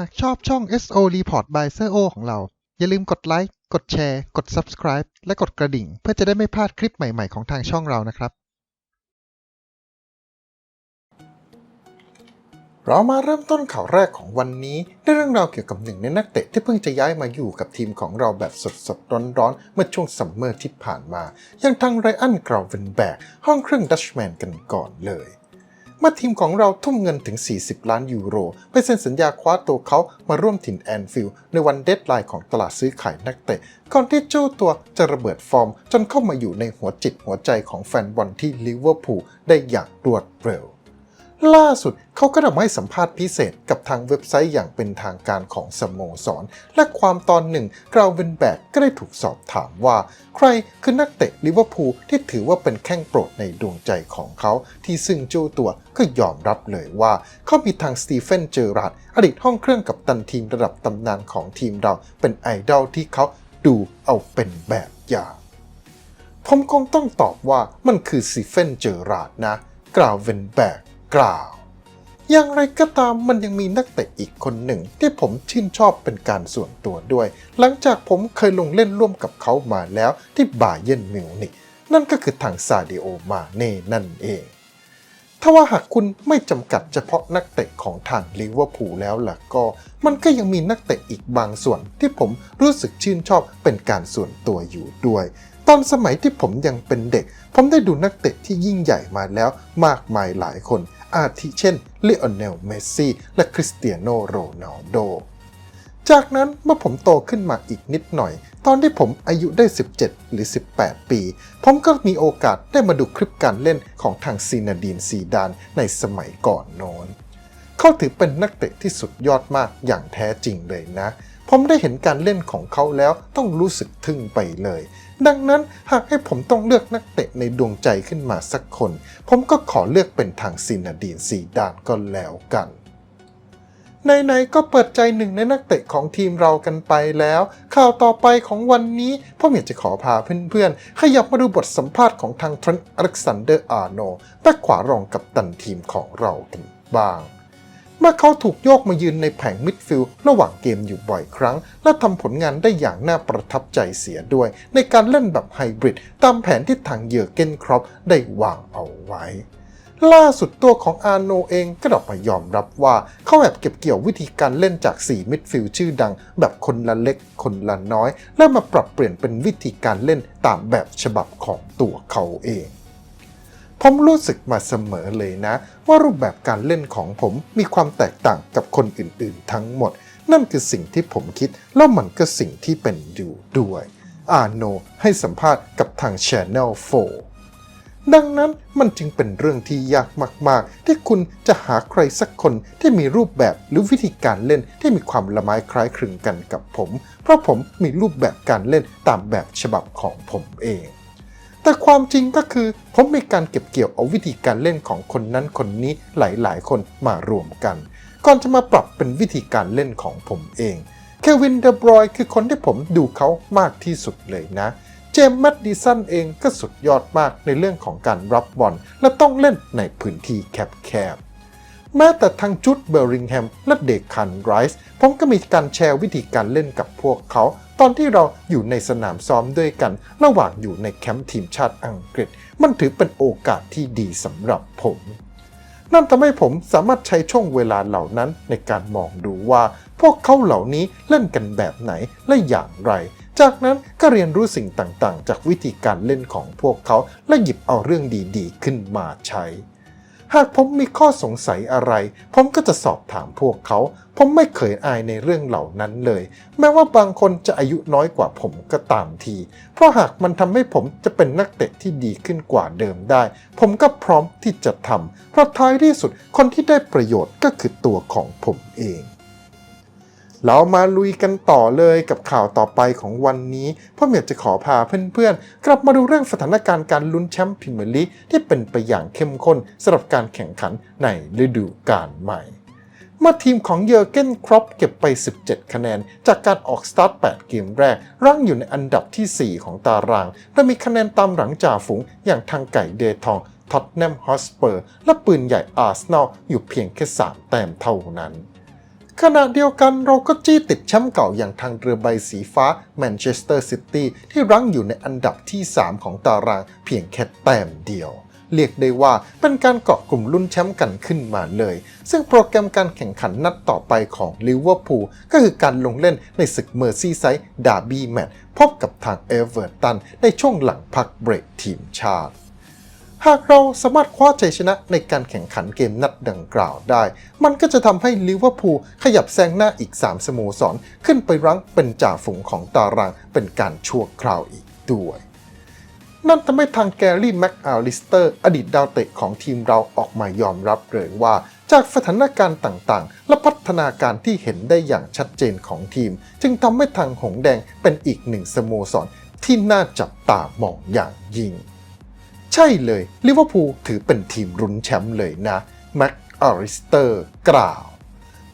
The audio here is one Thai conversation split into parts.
หากชอบช่อง SO Report by s โ o ของเรา อย่าลืมกดไลค์ กดแชร์ กด Subscribe และกดกระดิ่ง เพื่อจะได้ไม่พลาดคลิปใหม่ ๆ ของทางช่องเรานะครับ เรามาเริ่มต้นข่าวแรกของวันนี้ด้วยเรื่องราวเกี่ยวกับหนึ่งในนักเตะที่เพิ่งจะย้ายมาอยู่กับทีมของเราแบบสดๆ ร้อนๆ เมื่อช่วงซัมเมอร์ที่ผ่านมาอย่างทางไรอันกราวเวนแบกห้องเครื่องดัชแมนกันก่อนเลย เมื่อทีมของเราทุ่มเงินถึง 40 ล้านยูโรไปเซ็นสัญญาคว้าตัวเขามาร่วมถิ่นแอนฟิลด์ในวันเดดไลน์ของตลาดซื้อขายนักเตะก่อนที่เจ้าตัวจะระเบิดฟอร์ม จนเข้ามาอยู่ในหัวจิตหัวใจของแฟนบอลที่ลิเวอร์พูลได้อย่างรวดเร็ว ล่าสุดเขาก็ได้มาให้สัมภาษณ์พิเศษกับทางเว็บไซต์อย่างเป็นทางการของสโมสร และความตอนหนึ่งกราวเวนแบกก็ได้ถูกสอบถามว่า ใครคือนักเตะลิเวอร์พูลที่ถือว่าเป็นแข้งโปรดในดวงใจของเขา ที่ซึ่งเจ้าตัวก็ยอมรับเลยว่า เขามีทางสตีเฟนเจอราร์ดอดีตห้องเครื่องกับตันทีมระดับตำนานของทีมเราเป็นไอดอลที่เขาดูเอาเป็นแบบอย่างผมคงต้องตอบว่ามันคือซีเฟนเจอราร์ดนะกล่าวเวนแบก กล่าว อย่างไรก็ตามมันยังมีนักเตะอีกคนหนึ่ง ที่ผมชื่นชอบเป็นการส่วนตัวด้วย หลังจากผมเคยลงเล่นร่วมกับเขามาแล้วที่บาเยนมิวนิกนั่นก็คือทางซาดิโอมาเน่นั่นเองถ้าว่าหากคุณไม่จำกัดเฉพาะนักเตะของทางลิเวอร์พูลแล้วล่ะก็ มันก็ยังมีนักเตะอีกบางส่วนที่ผมรู้สึกชื่นชอบเป็นการส่วนตัวอยู่ด้วย ตอนสมัยที่ผมยังเป็นเด็ก ผมได้ดูนักเตะที่ยิ่งใหญ่มาแล้วมากมายหลายคน อาทิเช่นเลโอเนลเมสซี่และคริสเตียโนโรนัลโด จากนั้นเมื่อผมโตขึ้นมาอีกนิดหน่อย ตอนที่ผมอายุได้ 17 หรือ 18 ปี ผมก็มีโอกาสได้มาดูคลิปการเล่นของทางซีนาดีนซีดานในสมัยก่อนโน้นเขาถือเป็นนักเตะที่สุดยอดมากอย่างแท้จริงเลยนะ ผมได้เห็นการเล่นของเขาแล้วต้องรู้สึกทึ่งไปเลย ดังนั้นหากให้ผมต้องเลือกนักเตะในดวงใจขึ้นมาสักคน ผมก็ขอเลือกเป็นทางซินาดีนซีดานก็แล้วกันไหนๆก็เปิดใจหนึ่งในนักเตะของทีมเรากันไปแล้ว ข่าวต่อไปของวันนี้ผมอยากจะขอพาเพื่อนๆ ขยับมาดูบทสัมภาษณ์ของทางทรันอเล็กซานเดอร์อาร์โนแบ็คขวารองกับตันทีมของเรากันบ้าง มื่อเขาถูกโยกมายืนในแผงมิดฟิลด์ระหว่างเกมอยู่บ่อยครั้ง และทำผลงานได้อย่างน่าประทับใจเสียด้วย ในการเล่นแบบไฮบริดตามแผนที่ทางเยอร์เกนครอปได้วางเอาไว้ล่าสุดตัวของอาโนเองก็ออกมายอมรับว่าเขาแอบเก็บเกี่ยววิธีการเล่นจาก 4 มิดฟิลด์ชื่อดัง แบบคนละเล็กคนละน้อย แล้วมาปรับเปลี่ยนเป็นวิธีการเล่นตามแบบฉบับของตัวเขาเอง ผมรู้สึกมาเสมอเลยนะ ว่ารูปแบบการเล่นของผมมีความแตกต่างกับคนอื่นๆ ทั้งหมด นั่นคือสิ่งที่ผมคิด แล้วมันก็สิ่งที่เป็นอยู่ด้วย อาโนให้สัมภาษณ์กับทาง Channel 4 ดังนั้นมันจึงเป็นเรื่องที่ยากมาก ๆ ที่คุณจะหาใครสักคนที่มีรูปแบบหรือวิธีการเล่นที่มีความละไม้คล้ายคลึงกันกับผม เพราะผมมีรูปแบบการเล่นตามแบบฉบับของผมเอง แต่ความจริงก็คือผมมีการเก็บเกี่ยวเอาวิธีการเล่นของคนนั้นคนนี้หลายๆ คนมารวมกัน ก่อนจะมาปรับเป็นวิธีการเล่นของผมเองเควินเดบรอยคือคนที่ผมดูเขามากที่สุดเลยนะ เจมส์แมดดิสันเองก็สุดยอดมากในเรื่องของการรับบอลและต้องเล่นในพื้นที่แคบ แม้แต่ทางจุดเบลริงแฮมและเดคันไรส์ผมก็มีการแชร์วิธีการเล่นกับพวกเขา ตอนที่เราอยู่ในสนามซ้อมด้วยกัน ระหว่างอยู่ในแคมป์ทีมชาติอังกฤษ มันถือเป็นโอกาสที่ดีสำหรับผมนั่นทำให้ผมสามารถใช้ช่วงเวลาเหล่านั้นในการมองดูว่า พวกเขาเหล่านี้เล่นกันแบบไหนและอย่างไร จากนั้นก็เรียนรู้สิ่งต่างๆ จากวิธีการเล่นของพวกเขาและหยิบเอาเรื่องดีๆ ขึ้นมาใช้ หากผมมีข้อสงสัยอะไร ผมก็จะสอบถามพวกเขา ผมไม่เคยอายในเรื่องเหล่านั้นเลย แม้ว่าบางคนจะอายุน้อยกว่าผมก็ตามที เพราะหากมันทำให้ผมจะเป็นนักเตะที่ดีขึ้นกว่าเดิมได้ ผมก็พร้อมที่จะทำเพราะท้ายที่สุดคนที่ได้ประโยชน์ก็คือตัวของผมเอง เรามาลุยกันต่อเลยกับข่าวต่อไปของวันนี้พ่อเมียจะขอพาเพื่อนๆ กลับมาดูเรื่องสถานการณ์การลุ้นแชมป์พรีเมียร์ลีกที่เป็นไปอย่างเข้มข้นสำหรับการแข่งขันในฤดูกาลใหม่เมื่อทีมของเยอร์เกนครอปเก็บไป 17 คะแนน จากการออกสตาร์ท 8 เกมแรก รั้งอยู่ในอันดับที่ 4 ของตาราง และมีคะแนนตามหลังจ่าฝูงอย่างทางไก่เดทองท็อตแนมฮอสเปอร์ และปืนใหญ่อาร์เซนอลอยู่เพียงแค่ 3 แต้มเท่านั้น ขณะเดียวกันเราก็จี้ติดแชมป์เก่าอย่างทางเรือใบสีฟ้าแมนเชสเตอร์ซิตี้ที่รั้งอยู่ในอันดับที่ 3 ของตารางเพียงแค่แต้มเดียว เรียกได้ว่าเป็นการเกาะกลุ่มลุ้นแชมป์กันขึ้นมาเลย ซึ่งโปรแกรมการแข่งขันนัดต่อไปของลิเวอร์พูลก็คือการลงเล่นในศึกเมอร์ซีไซด์ดาร์บี้แมตช์พบกับทางเอเวอร์ตันในช่วงหลังพักเบรกทีมชาติ หากเราสามารถคว้าชัยชนะในการแข่งขันเกมนัดดังกล่าวได้ มันก็จะทำให้ลิเวอร์พูลขยับแซงหน้าอีก 3 สโมสร ขึ้นไปรั้งเป็นจ่าฝูงของตารางเป็นการชั่วคราวอีกด้วย นั่นทำให้ทางแกรี่แม็กอาลิสเตอร์ อดีตดาวเตะของทีมเราออกมายอมรับเลยว่า จากสถานการณ์ต่างๆ และพัฒนาการที่เห็นได้อย่างชัดเจนของทีม จึงทำให้ทางหงแดงเป็นอีกหนึ่งสโมสรที่น่าจับตามองอย่างยิ่ง ใช่เลยลิเวอร์พูลถือเป็นทีมรุนแชมป์เลยนะแม็กอาริสเตอร์กล่าว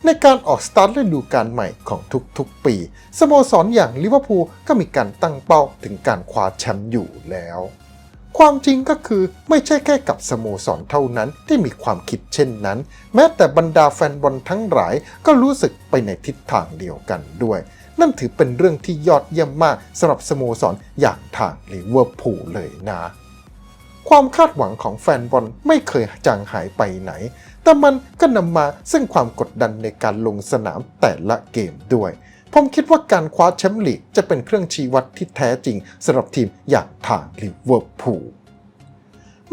ในการออกสตาร์ทฤดูกาลใหม่ของทุกๆ ปี สโมสรอย่างลิเวอร์พูลก็มีการตั้งเป้าถึงการคว้าแชมป์อยู่แล้ว ความจริงก็คือไม่ใช่แค่กับสโมสรเท่านั้นที่มีความคิดเช่นนั้น แม้แต่บรรดาแฟนบอลทั้งหลายก็รู้สึกไปในทิศทางเดียวกันด้วย นั่นถือเป็นเรื่องที่ยอดเยี่ยมมากสำหรับสโมสรอย่างทางลิเวอร์พูลเลยนะ ความคาดหวังของแฟนบอลไม่เคยจางหายไปไหน แต่มันก็นำมาซึ่งความกดดันในการลงสนามแต่ละเกมด้วย ผมคิดว่าการคว้าแชมป์ลีกจะเป็นเครื่องชี้วัดที่แท้จริงสำหรับทีมอย่างทางลิเวอร์พูล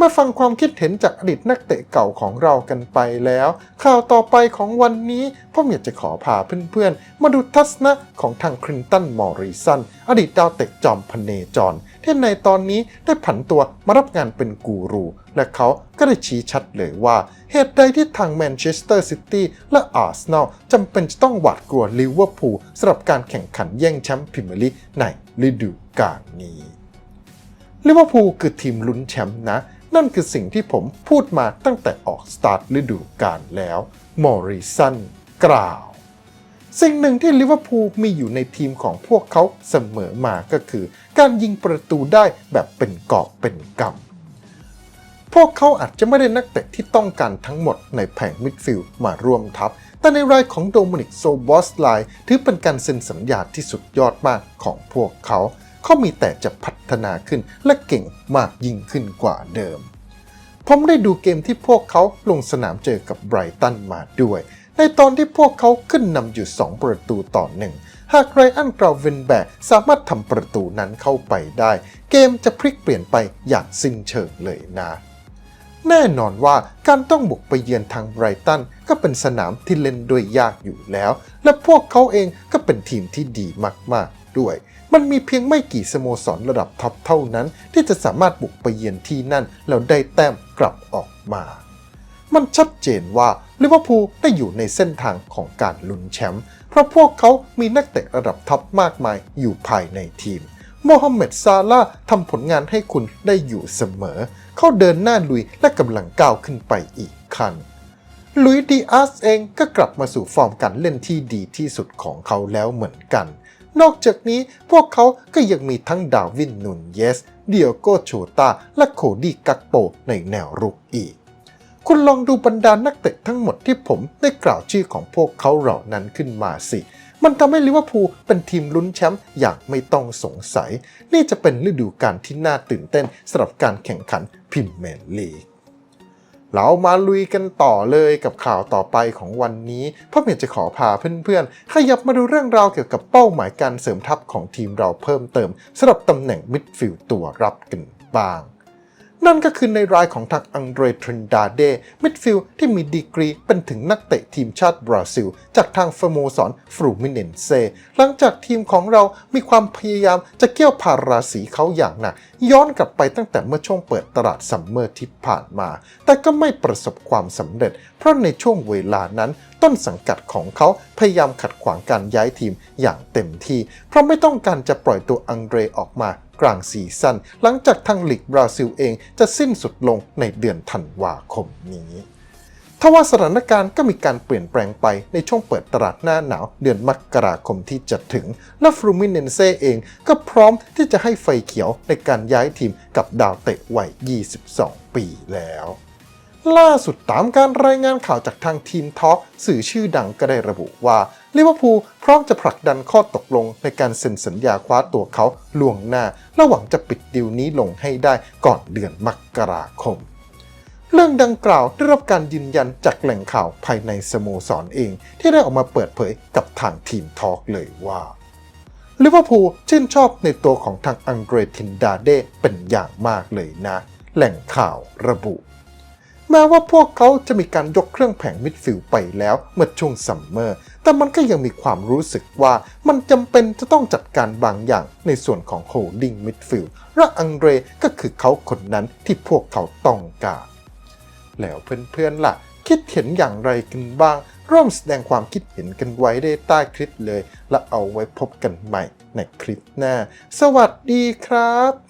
มาฟังความคิดเห็นจากอดีตนักเตะเก่าของเรากันไปแล้ว ข่าวต่อไปของวันนี้ผมอยากจะขอพาเพื่อนๆ มาดูทัศนะของทางครินตันมอริสันอดีตดาวเตะจอมพเนจร ที่ในตอนนี้ได้ผันตัวมารับงานเป็นกูรู และเขาก็ได้ชี้ชัดเลยว่า เหตุใดที่ทางแมนเชสเตอร์ซิตี้และอาร์เซนอลจำเป็นจะต้องหวาดกลัวลิเวอร์พูลสำหรับการแข่งขันแย่งแชมป์พรีเมียร์ลีกในฤดูกาลนี้ลิเวอร์พูลคือทีมลุ้นแชมป์นะ นั่นคือสิ่งที่ผมพูดมาตั้งแต่ออกสตาร์ทฤดูกาลแล้วมอริสันกล่าว สิ่งหนึ่งที่ลิเวอร์พูลมีอยู่ในทีมของพวกเขาเสมอมาก็คือ การยิงประตูได้แบบเป็นกอบเป็นกำพวกเขาอาจจะไม่ได้นักเตะที่ต้องการทั้งหมดในแผงมิดฟิลด์มาร่วมทัพ แต่ในรายของโดมินิกโซบอสไลถือเป็นการเซ็นสัญญาที่สุดยอดมากของพวกเขา เขามีแต่จะพัฒนาขึ้นและเก่งมากยิ่งขึ้นกว่าเดิม ผมได้ดูเกมที่พวกเขาลงสนามเจอกับไบรตันมาด้วย ในตอนที่พวกเขาขึ้นนำอยู่ 2 ประตูต่อหนึ่งหากไรอันกราวเวนแบกสามารถทำประตูนั้นเข้าไปได้ เกมจะพลิกเปลี่ยนไปอย่างสิ้นเชิงเลยนะแน่นอนว่าการต้องบุกไปเยือนทางไบรตันก็เป็นสนามที่เล่นด้วยยากอยู่แล้ว และพวกเขาเองก็เป็นทีมที่ดีมากๆด้วย มันมีเพียงไม่กี่สโมสรระดับท็อปเท่านั้น ที่จะสามารถบุกไปเยือนที่นั่น แล้วได้แต้มกลับออกมา มันชัดเจนว่าลิเวอร์พูลได้อยู่ในเส้นทางของการลุ้นแชมป์เพราะพวกเขามีนักเตะระดับท็อปมากมายอยู่ภายในทีมโมฮัมเหม็ดซาลาทำผลงานให้คุณได้อยู่เสมอ เขาเดินหน้าลุยและกำลังก้าวขึ้นไปอีกขั้นลุยดีอาสเองก็กลับมาสู่ฟอร์มการเล่นที่ดีที่สุดของเขาแล้วเหมือนกัน นอกจากนี้พวกเขาก็ยังมีทั้งดาวินนุนเยส เดียโกโชตา และโคดี้กักโปในแนวรุกอีก คุณลองดูบรรดานักเตะทั้งหมดที่ผมได้กล่าวชื่อของพวกเขาเหล่านั้นขึ้นมาสิ มันทำให้ลิเวอร์พูลเป็นทีมลุ้นแชมป์อย่างไม่ต้องสงสัย นี่จะเป็นฤดูกาลที่น่าตื่นเต้นสำหรับการแข่งขันพรีเมียร์ลีก เรามาลุยกันต่อเลยกับข่าวต่อไปของวันนี้พ่อเมียจะขอพาเพื่อนๆ ขยับมาดูเรื่องราวเกี่ยวกับเป้าหมายการเสริมทัพของทีมเราเพิ่มเติมสำหรับตำแหน่งมิดฟิลด์ตัวรับกันบ้าง นั่นก็คือในรายของทางอังเดรทรินดาเดมิดฟิลที่มีดีกรีเป็นถึงนักเตะทีมชาติบราซิล จากทางฟโมสรฟรูมิเนนเซหลังจากทีมของเรามีความพยายามจะเกี่ยวพาราสีเขาอย่างหนัก ย้อนกลับไปตั้งแต่เมื่อช่วงเปิดตลาดซัมเมอร์ที่ผ่านมา แต่ก็ไม่ประสบความสำเร็จ เพราะในช่วงเวลานั้นต้นสังกัดของเขาพยายามขัดขวางการย้ายทีมอย่างเต็มที่ เพราะไม่ต้องการจะปล่อยตัวอังเดรออกมา กลางซีซั่นหลังจากทางลีกบราซิลเองจะสิ้นสุดลงในเดือนธันวาคมนี้ทว่าสถานการณ์ก็มีการเปลี่ยนแปลงไปในช่วงเปิดตลาดหน้าหนาวเดือนมกราคมที่จะถึง และฟรูมินเนนเซเองก็พร้อมที่จะให้ไฟเขียวในการย้ายทีมกับดาวเตะวัย 22 ปีแล้ว ล่าสุดตามการรายงานข่าวจากทางทีมทอล์กสื่อชื่อดังก็ได้ระบุว่า ลิเวอร์พูลพร้อมจะผลักดันข้อตกลงในการเซ็นสัญญาคว้าตัวเขาล่วงหน้า และหวังจะปิดดีลนี้ลงให้ได้ก่อนเดือนมกราคม เรื่องดังกล่าวได้รับการยืนยันจากแหล่งข่าวภายในสโมสรเอง ที่ได้ออกมาเปิดเผยกับทางทีมทอล์กเลยว่าลิเวอร์พูลชื่นชอบในตัวของทางอังเดรทินดาเดเป็นอย่างมากเลยนะ แหล่งข่าวระบุ แม้ว่าพวกเขาจะมีการยกเครื่องแผงมิดฟิลด์ไปแล้วเมื่อช่วงซัมเมอร์ แต่มันก็ยังมีความรู้สึกว่ามันจำเป็นจะต้องจัดการบางอย่างในส่วนของโฮลดิ้งมิดฟิลด์และอังเดรก็คือเขาคนนั้นที่พวกเขาต้องการ แล้วเพื่อนๆล่ะ คิดเห็นอย่างไรกันบ้าง ร่วมแสดงความคิดเห็นกันไว้ได้ใต้คลิปเลย และเอาไว้พบกันใหม่ในคลิปหน้า สวัสดีครับ